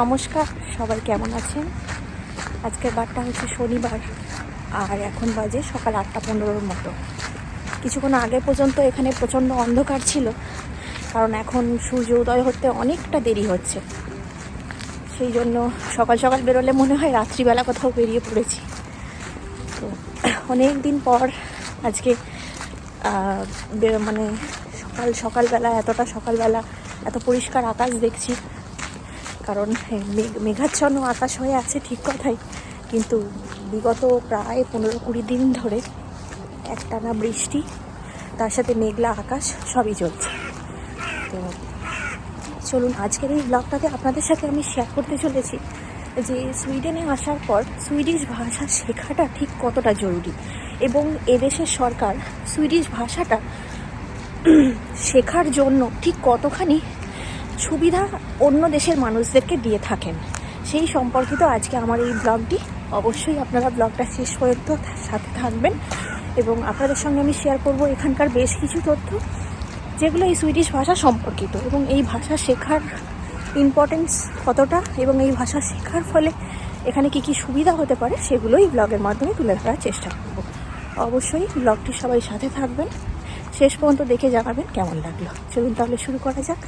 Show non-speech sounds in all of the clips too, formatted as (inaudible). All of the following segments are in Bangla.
নমস্কার, সবাই কেমন আছেন? আজকের বারটা হচ্ছে শনিবার, আর এখন বাজে সকাল আটটা পনেরোর মতো। কিছুক্ষণ আগে পর্যন্ত এখানে প্রচণ্ড অন্ধকার ছিল, কারণ এখন সূর্য উদয় হতে অনেকটা দেরি হচ্ছে। সেই জন্য সকাল সকাল বেরোলে মনে হয় রাত্রিবেলা কোথাও বেরিয়ে পড়েছি। তো অনেক দিন পর আজকে মানে সকাল সকালবেলা, এতটা সকালবেলা, এত পরিষ্কার আকাশ দেখছি কারণ মেঘ- মেঘাচ্ছন্ন আকাশ হয়ে আছে ঠিক কথাই। কিন্তু বিগত প্রায় পনেরো কুড়ি দিন ধরে একটানা বৃষ্টি, তার সাথে মেঘলা আকাশ, সবই চলছে। তো চলুন, আজকের এই ব্লগটাতে আপনাদের সাথে আমি শেয়ার করতে চলেছি যে সুইডেনে আসার পর সুইডিশ ভাষা শেখাটা ঠিক কতটা জরুরি এবং এদেশের সরকার সুইডিশ ভাষাটা (clears throat) শেখার জন্য ঠিক কতখানি সুবিধা অন্য দেশের মানুষদেরকে দিয়ে থাকেন। সেই সম্পর্কিত আজকে আমার এই ব্লগটি। অবশ্যই আপনারা ব্লগটা শেষ পর্যন্ত সাথে থাকবেন এবং আপনাদের সঙ্গে আমি শেয়ার করব এখানকার বেশ কিছু তথ্য, যেগুলো এই সুইডিশ ভাষা সম্পর্কিত এবং এই ভাষা শেখার ইম্পর্টেন্স কতটা এবং এই ভাষা শেখার ফলে এখানে কি কি সুবিধা হতে পারে সেগুলোই ব্লগের মাধ্যমে তুলে ধরার চেষ্টা করব। অবশ্যই ব্লগটি সবাই সাথে থাকবেন। শেষ পর্যন্ত দেখে জানাবেন কেমন লাগল। চলুন তাহলে শুরু করা যাক।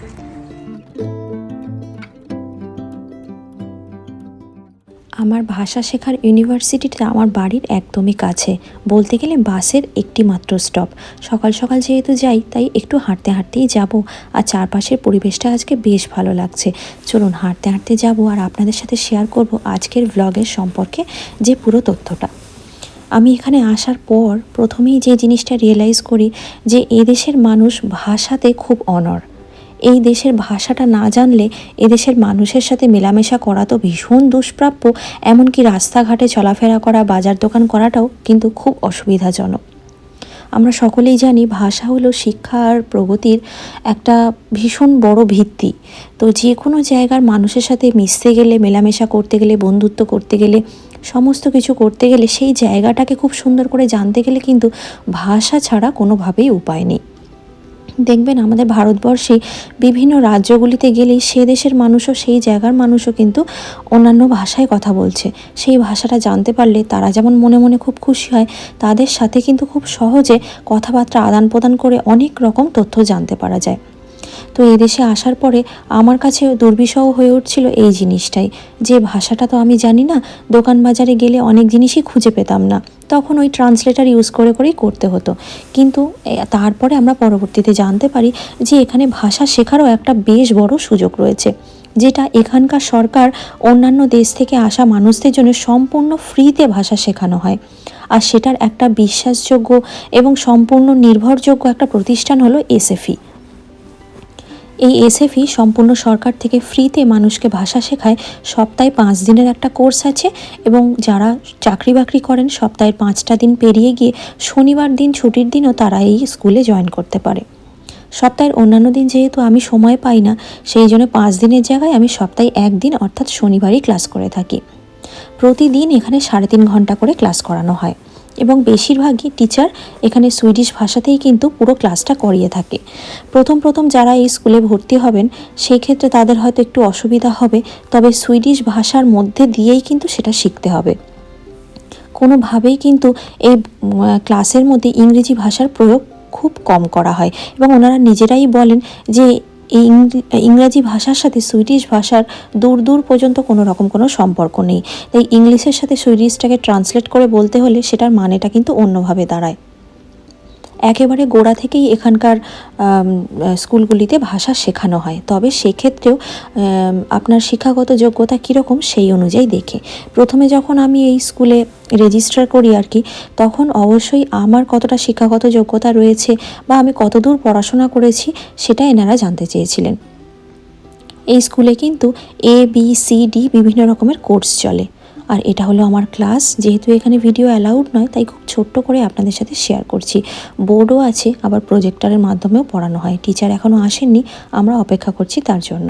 আমার ভাষা শেখার ইউনিভার্সিটিটা আমার বাড়ির একদমই কাছে। বলতে গেলে বাসের একটি মাত্র স্টপ সকাল সকাল যেহেতু যাই, তাই একটু হাঁটতে হাঁটতেই যাব। আর চারপাশের পরিবেশটা আজকে বেশ ভালো লাগছে। চলুন হাঁটতে হাঁটতে যাব আর আপনাদের সাথে শেয়ার করব আজকের ভ্লগের সম্পর্কে যে পুরো তথ্যটা। আমি এখানে আসার পর প্রথমেই যে জিনিসটা রিয়েলাইজ করি যে এদেশের মানুষ ভাষাতে খুব অনড় এই দেশের ভাষাটা না জানলে এদেশের মানুষের সাথে মেলামেশা করা তো ভীষণ দুষ্প্রাপ্য। এমনকি রাস্তাঘাটে চলাফেরা করা, বাজার দোকান করাটাও কিন্তু খুব অসুবিধাজনক। আমরা সকলেই জানি ভাষা হলো শিক্ষা আর প্রগতির একটা ভীষণ বড় ভিত্তি। তো যে কোনো জায়গার মানুষের সাথে মিশতে গেলে, মেলামেশা করতে গেলে, বন্ধুত্ব করতে গেলে, সমস্ত কিছু করতে গেলে সেই জায়গাটাকে খুব সুন্দর করে জানতে গেলে কিন্তু ভাষা ছাড়া কোনোভাবেই উপায় নেই। দেখবেন আমাদের ভারতবর্ষে বিভিন্ন রাজ্যগুলিতে গেলেই সে দেশের মানুষও সেই জায়গার মানুষও কিন্তু অন্যান্য ভাষায় কথা বলছে। সেই ভাষাটা জানতে পারলে তারা যেমন মনে মনে খুব খুশি হয়, তাদের সাথে কিন্তু খুব সহজে কথাবার্তা আদান প্রদান করে অনেক রকম তথ্য জানতে পারা যায়। তো এই দেশে আসার পরে আমার কাছে দুর্বিষহ হয়ে উঠছিল এই জিনিসটাই। যে ভাষাটা তো আমি জানি না, দোকান বাজারে গেলে অনেক জিনিসই খুঁজে পেতাম না। তখন ওই ট্রান্সলেটার ইউজ করে করেই করতে হতো। কিন্তু তারপরে আমরা পরবর্তীতে জানতে পারি যে এখানে ভাষা শেখারও একটা বেশ বড় সুযোগ রয়েছে, যেটা এখানকার সরকার অন্যান্য দেশ থেকে আসা মানুষদের জন্য সম্পূর্ণ ফ্রিতে ভাষা শেখানো হয়। আর সেটার একটা বিশ্বাসযোগ্য এবং সম্পূর্ণ নির্ভরযোগ্য একটা প্রতিষ্ঠান হলো এসএফই এই এসএফই সম্পূর্ণ সরকার থেকে ফ্রিতে মানুষকে ভাষা শেখায়। সপ্তাহে পাঁচ দিনের একটা কোর্স আছে এবং যারা চাকরি বাকরি করেন সপ্তাহের পাঁচটা দিন পেরিয়ে গিয়ে শনিবার দিন, ছুটির দিনও তারা এই স্কুলে জয়েন করতে পারে। সপ্তাহের অন্যান্য দিন যেহেতু আমি সময় পাই না, সেই জন্য পাঁচ দিনের জায়গায় আমি সপ্তাহে একদিন অর্থাৎ শনিবারই ক্লাস করে থাকি। প্রতিদিন এখানে সাড়ে তিন ঘণ্টা করে ক্লাস করানো হয়। এবং বেশিরভাগই টিচার এখানে সুইডিশ ভাষাতেই কিন্তু পুরো ক্লাসটা করিয়ে থাকে। প্রথম প্রথম যারা এই স্কুলে ভর্তি হবেন, সেই ক্ষেত্রে তাদের হয়তো একটু অসুবিধা হবে, তবে সুইডিশ ভাষার মধ্যে দিয়েই কিন্তু সেটা শিখতে হবে। কোনোভাবেই কিন্তু এই ক্লাসের মধ্যে ইংরেজি ভাষার প্রয়োগ খুব কম করা হয় এবং ওনারা নিজেরাই বলেন যে এই ইংরে- ইংরাজি ভাষার সাথে সুইডিশ ভাষার দূর দূর পর্যন্ত কোনো রকম কোনো সম্পর্ক নেই। তাই ইংলিশের সাথে সুইডিশটাকে ট্রান্সলেট করে বলতে হলে সেটার মানেটা কিন্তু অন্যভাবে দাঁড়ায়। একেবারে গোড়া থেকেই এখানকার স্কুলগুলিতে ভাষা শেখানো হয়। তবে সেক্ষেত্রেও আপনার শিক্ষাগত যোগ্যতা কীরকম সেই অনুযায়ী দেখে। প্রথমে যখন আমি এই স্কুলে রেজিস্টার করি আর কি, তখন অবশ্যই আমার কতটা শিক্ষাগত যোগ্যতা রয়েছে বা আমি কতদূর পড়াশোনা করেছি, সেটা এনারা জানতে চেয়েছিলেন। এই স্কুলে কিন্তু এ বি সি ডি বিভিন্ন রকমের কোর্স চলে। আর এটা হলো আমার ক্লাস। যেহেতু এখানে ভিডিও অ্যালাউড নয়, তাই খুব ছোট্ট করে আপনাদের সাথে শেয়ার করছি। বোর্ডও আছে, আবার প্রজেক্টরের মাধ্যমেও পড়ানো হয়। টিচার এখনও আসেননি, আমরা অপেক্ষা করছি তার জন্য।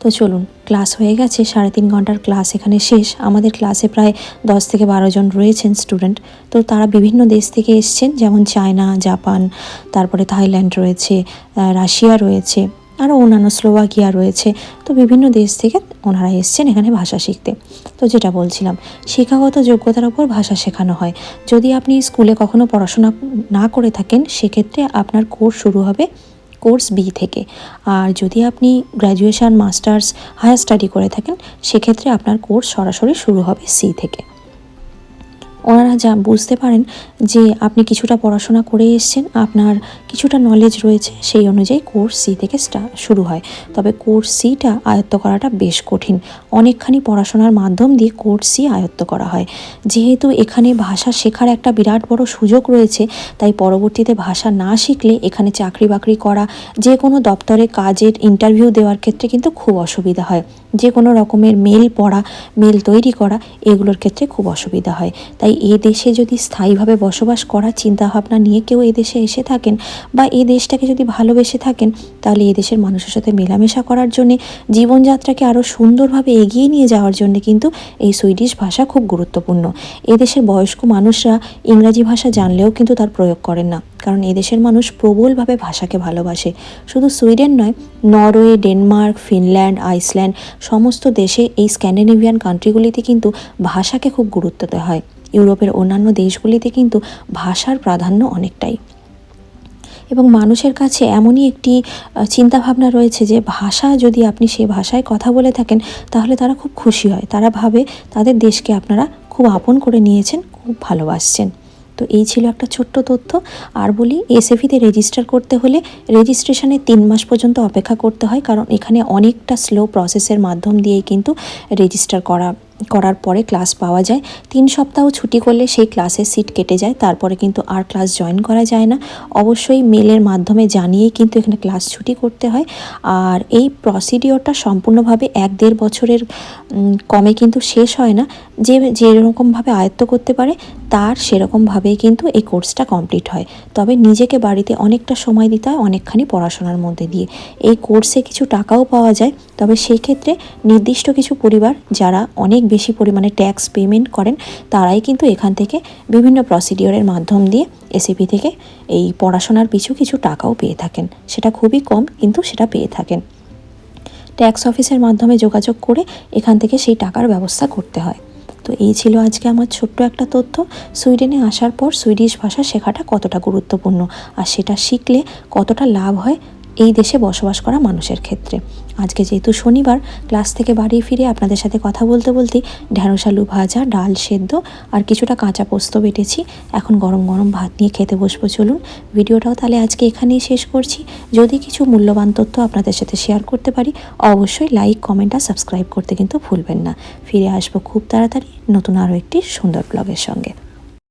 তো চলুন, ক্লাস হয়ে গেছে, সাড়ে তিন ঘণ্টার ক্লাস এখানে শেষ। আমাদের ক্লাসে প্রায় দশ থেকে বারো জন রয়েছেন স্টুডেন্ট তো তারা বিভিন্ন দেশ থেকে এসছেন, যেমন চায়না, জাপান, তারপরে থাইল্যান্ড রয়েছে রাশিয়া রয়েছে। আরও অন্যান্য স্লোভাকিয়া রয়েছে। তো বিভিন্ন দেশ থেকে ওনারা এসছেন এখানে ভাষা শিখতে। তো যেটা বলছিলাম, শিক্ষাগত যোগ্যতার উপর ভাষা শেখানো হয়। যদি আপনি স্কুলে কখনো পড়াশোনা না করে থাকেন, সেক্ষেত্রে আপনার কোর্স শুরু হবে কোর্স বি থেকে। আর যদি আপনি গ্র্যাজুয়েশন, মাস্টার্স, হায়ার স্টাডি করে থাকেন, সেক্ষেত্রে আপনার কোর্স সরাসরি শুরু হবে সি থেকে। ওনারা যা বুঝতে পারেন যে আপনি কিছুটা পড়াশোনা করে এসছেন, আপনার কিছুটা নলেজ রয়েছে, সেই অনুযায়ী কোর্স সি থেকে শুরু হয়। তবে কোর্স সিটা আয়ত্ত করাটা বেশ কঠিন। অনেকখানি পড়াশোনার মাধ্যম দিয়ে কোর্স সি আয়ত্ত করা হয়। যেহেতু এখানে ভাষা শেখার একটা বিরাট বড় সুযোগ রয়েছে, তাই পরবর্তীতে ভাষা না শিখলে এখানে চাকরি বাকরি করা যে কোনো দপ্তরে কাজের ইন্টারভিউ দেওয়ার ক্ষেত্রে কিন্তু খুব অসুবিধা হয়। যে কোনো রকমের মেল পড়া মেল তৈরি করা, এগুলোর ক্ষেত্রে খুব অসুবিধা হয়। তাই এ দেশে যদি স্থায়ীভাবে বসবাস করার চিন্তাভাবনা নিয়ে কেউ এদেশে এসে থাকেন বা এই দেশটাকে যদি ভালোবেসে থাকেন, তাহলে এ দেশের মানুষের সাথে মেলামেশা করার জন্যে, জীবনযাত্রাকে আরও সুন্দরভাবে এগিয়ে নিয়ে যাওয়ার জন্য কিন্তু এই সুইডিশ ভাষা খুব গুরুত্বপূর্ণ। এদেশের বয়স্ক মানুষরা ইংরাজি ভাষা জানলেও কিন্তু তার প্রয়োগ করেন না। কারণ এদেশের মানুষ প্রবলভাবে ভাষাকে ভালোবাসে। শুধু সুইডেন নয়, নরওয়ে, ডেনমার্ক, ফিনল্যান্ড, আইসল্যান্ড সমস্ত দেশে এই স্ক্যান্ডিনেভিয়ান কান্ট্রিগুলিতে কিন্তু ভাষাকে খুব গুরুত্ব দেওয়া হয়। ইউরোপের অন্যান্য দেশগুলিতে কিন্তু ভাষার প্রাধান্য অনেকটাই। এবং মানুষের কাছে এমনই একটি চিন্তাভাবনা রয়েছে যে ভাষা যদি আপনি সেই ভাষায় কথা বলে থাকেন, তাহলে তারা খুব খুশি হয়। তারা ভাবে তাদের দেশকে আপনারা খুব আপন করে নিয়েছেন, খুব ভালোবাসছেন। তো এই ছিল একটা ছোট্ট তথ্য। আর বলি এসএফিতে রেজিস্টার করতে হলে রেজিস্ট্রেশনে তিন মাস পর্যন্ত অপেক্ষা করতে হয়, কারণ এখানে অনেকটা স্লো প্রসেসের মাধ্যম দিয়েই কিন্তু রেজিস্টার করা করার পরে ক্লাস পাওয়া যায়। তিন সপ্তাহ ছুটি করলে সেই ক্লাসের সিট কেটে যায়, তারপরে কিন্তু আর ক্লাস জয়েন করা যায় না। অবশ্যই মেলের মাধ্যমে জানিয়েই কিন্তু এখানে ক্লাস ছুটি করতে হয়। আর এই প্রসিডিওরটা সম্পূর্ণভাবে এক দেড় বছরের কমে কিন্তু শেষ হয় না। যে, যেরকমভাবে আয়ত্ত করতে পারে, তার সেরকমভাবেই কিন্তু এই কোর্সটা কমপ্লিট হয়। তবে নিজেকে বাড়িতে অনেকটা সময় দিতে হয়, অনেকখানি পড়াশোনার মধ্যে দিয়ে। এই কোর্সে কিছু টাকাও পাওয়া যায়, তবে সেই ক্ষেত্রে নির্দিষ্ট কিছু পরিবার, যারা অনেক বেশি পরিমাণে ট্যাক্স পেমেন্ট করেন, তারাই কিন্তু এখান থেকে বিভিন্ন প্রসিডিওরের মাধ্যম দিয়ে এসিপি থেকে এই পড়াশোনার পিছু কিছু টাকাও পেয়ে থাকেন। সেটা খুবই কম, কিন্তু সেটা পেয়ে থাকেন। ট্যাক্স অফিসের মাধ্যমে যোগাযোগ করে এখান থেকে সেই টাকার ব্যবস্থা করতে হয়। তো এই ছিল আজকে আমার ছোট্ট একটা তথ্য। সুইডেনে আসার পর সুইডিশ ভাষা শেখাটা কতটা গুরুত্বপূর্ণ? আর সেটা শিখলে কতটা লাভ হয়? এই দেশে বসবাস করা মানুষের ক্ষেত্রে। আজকে যেহেতু শনিবার ক্লাস থেকে বাড়ি ফিরে আপনাদের সাথে কথা বলতে বলতে ঢ্যাঁড়স আলু ভাজা, ডাল সেদ্ধ আর কিছুটা কাঁচা পোস্ত বেটেছি। এখন গরম গরম ভাত নিয়ে খেতে বসবো। চলুন, ভিডিওটাও তাহলে আজকে এখানেই শেষ করছি। যদি কিছু মূল্যবান তথ্য আপনাদের সাথে শেয়ার করতে পারি, অবশ্যই লাইক কমেন্ট আর সাবস্ক্রাইব করতে কিন্তু ভুলবেন না। ফিরে আসব খুব তাড়াতাড়ি নতুন আরও একটি সুন্দর ব্লগের সঙ্গে।